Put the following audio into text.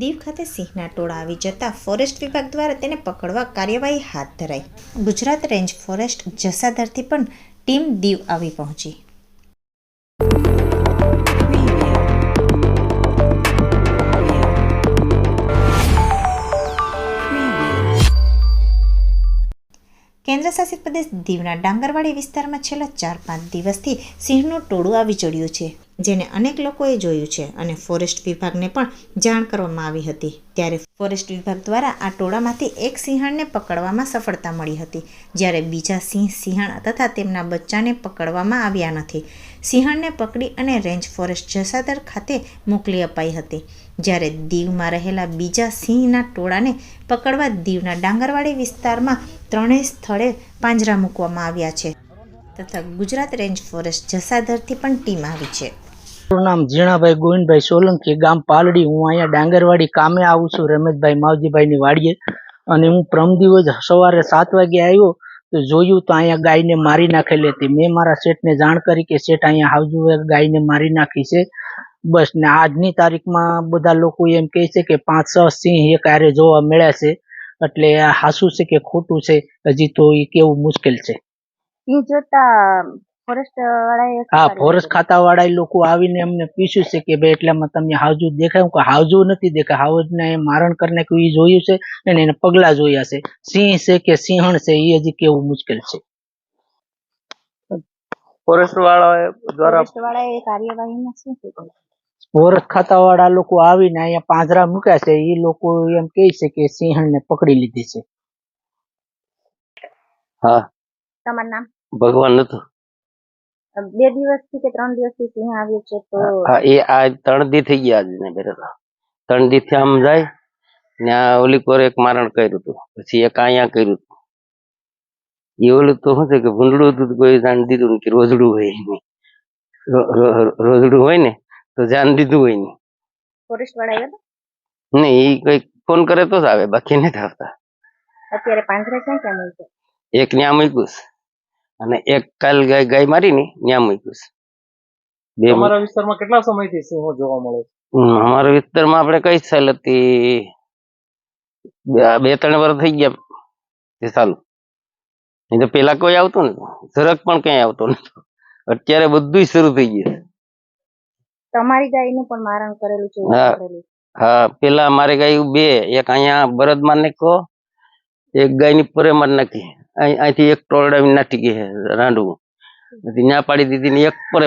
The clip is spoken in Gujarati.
દીવ ખાતે સિંહના ટોળા આવી જતા ફોરેસ્ટ વિભાગ દ્વારા તેને પકડવા કાર્યવાહી હાથ ધરાઈ. ગુજરાત રેન્જ ફોરેસ્ટ જસાદરથી પણ ટીમ દીવ આવી પહોંચી. કેન્દ્ર શાસિત પ્રદેશ દીવના ડાંગરવાડી વિસ્તારમાં છેલ્લા ચાર પાંચ દિવસથી સિંહનું ટોળું આવી ચડ્યું છે. જેને અનેક લોકોએ જોયું છે અને ફોરેસ્ટ વિભાગને પણ જાણ કરવામાં આવી હતી. ત્યારે ફોરેસ્ટ વિભાગ દ્વારા આ ટોળામાંથી એક સિંહણને પકડવામાં સફળતા મળી હતી, જ્યારે બીજા સિંહ સિંહણ તથા તેમના બચ્ચાને પકડવામાં આવ્યા નથી. સિંહણને પકડી અને રેન્જ ફોરેસ્ટ જસાદર ખાતે મોકલી અપાઈ હતી, જ્યારે દીવમાં રહેલા બીજા સિંહના ટોળાને પકડવા દીવના ડાંગરવાડી વિસ્તારમાં ત્રણેય સ્થળે પાંજરા મૂકવામાં આવ્યા છે. તથા ગુજરાત રેન્જ ફોરેસ્ટ જસાદરથી પણ ટીમ આવી છે. નામ ઝીણાભાઈ ગોવિંદભાઈ સોલંકી, ગામ પાલડી. હું અહીંયા ડાંગરવાડી કામે આવું છું, રમેશભાઈ માવજીભાઈની વાડીએ. અને હું પ્રમ સવારે સાત વાગે આવ્યો, તો જોયું તો અહીંયા ગાયને મારી નાખેલી હતી. મેં મારા શેઠને જાણ કરી કે શેઠ અહીંયા હાવજુ ગાયને મારી નાખી છે. બસ, ને આજની તારીખમાં બધા લોકો એમ કહે છે કે પાંચ, છ સિંહ એક આરે જોવા મળ્યા છે. એટલે આ હાસું છે કે ખોટું છે, હજી તો એ કેવું મુશ્કેલ છે. એ જોતા ફોરેસ્ટ વાળા હા ફોરેસ્ટ ખાતા વાળા લોકો આવીને અમને પૂછ્યું છે કે ભાઈ એટલામાં તમે હાવજુ દેખાયું? કે હાવજુ નથી દેખાય. હાવજને મારણ કરીને નાખ્યું જોયું છે અને એને પગલા જોયા છે. સિંહ છે કે સિંહણ છે એ હજી કેવું મુશ્કેલ છે. ફોરેસ્ટ વાળા દ્વારા ફોરેસ્ટ વાળાએ કાર્યવાહીમાં શું કીધું ફોરેસ્ટ ખાતા વાળા લોકો આવીને અહીંયા પાંજરા મૂક્યા છે. એ લોકો એમ કહે છે કે સિંહણ ને પકડી લીધી છે. હા. તમારું નામ? ભગવાન નતું. બે દિવસથી કે ત્રણ દિવસથી સિંહ આવ્યો છે તો હા એ આ ત્રણ દી થઈ ગયા આજને બેઠા ત્રણ દી થી આમ જાય ને આ ઓલી પર એક મારણ કર્યું હતું. પછી એક અહીંયા કર્યું હતું. એ ઓલું તો શું છે કે ભૂંડડું હતું તો કોઈ જાણ દીધું નહીં કે રોજડું હોય નહીં રો- રો- રોજડું હોય ને તો જાણ દીધું હોય નહીં ફોરેસ્ટ વાળા આવ્યા નહીં એ કઈ ફોન કરે તો જ આવે બાકી નથી આવતા. હતા? અત્યારે પાંજરે ક્યાં ક્યાં મળશે? એક ન્યા મૂક્યું છે. અને એક કાલ ગાય ગાય મારી ને ત્યાં મૂક્યું છે. બે તમારા વિસ્તારમાં કેટલા સમયથી સિંહો જોવા મળે છે? અમારા વિસ્તારમાં આપણે કઈ સાલ હતી? બે બે ત્રણ વર્ષ થઈ ગયા તે નહીં તો પેલા કોઈ આવતું ને ઝરક પણ ક્યાંય આવતો નતો. અત્યારે બધું શરૂ થઈ ગયું તમારી ગાયનું પણ મારણ કરેલું છે હા. હા પેલા મારે ગાય બે એક અહીંયા બળદ માર નાખ્યો એક ગાયની પરે માર નાખી. અહીંથી એક ટોળડા નાખી ગઈ છે રાંડવું ત્યાં પાડી દીધી ને એક પરે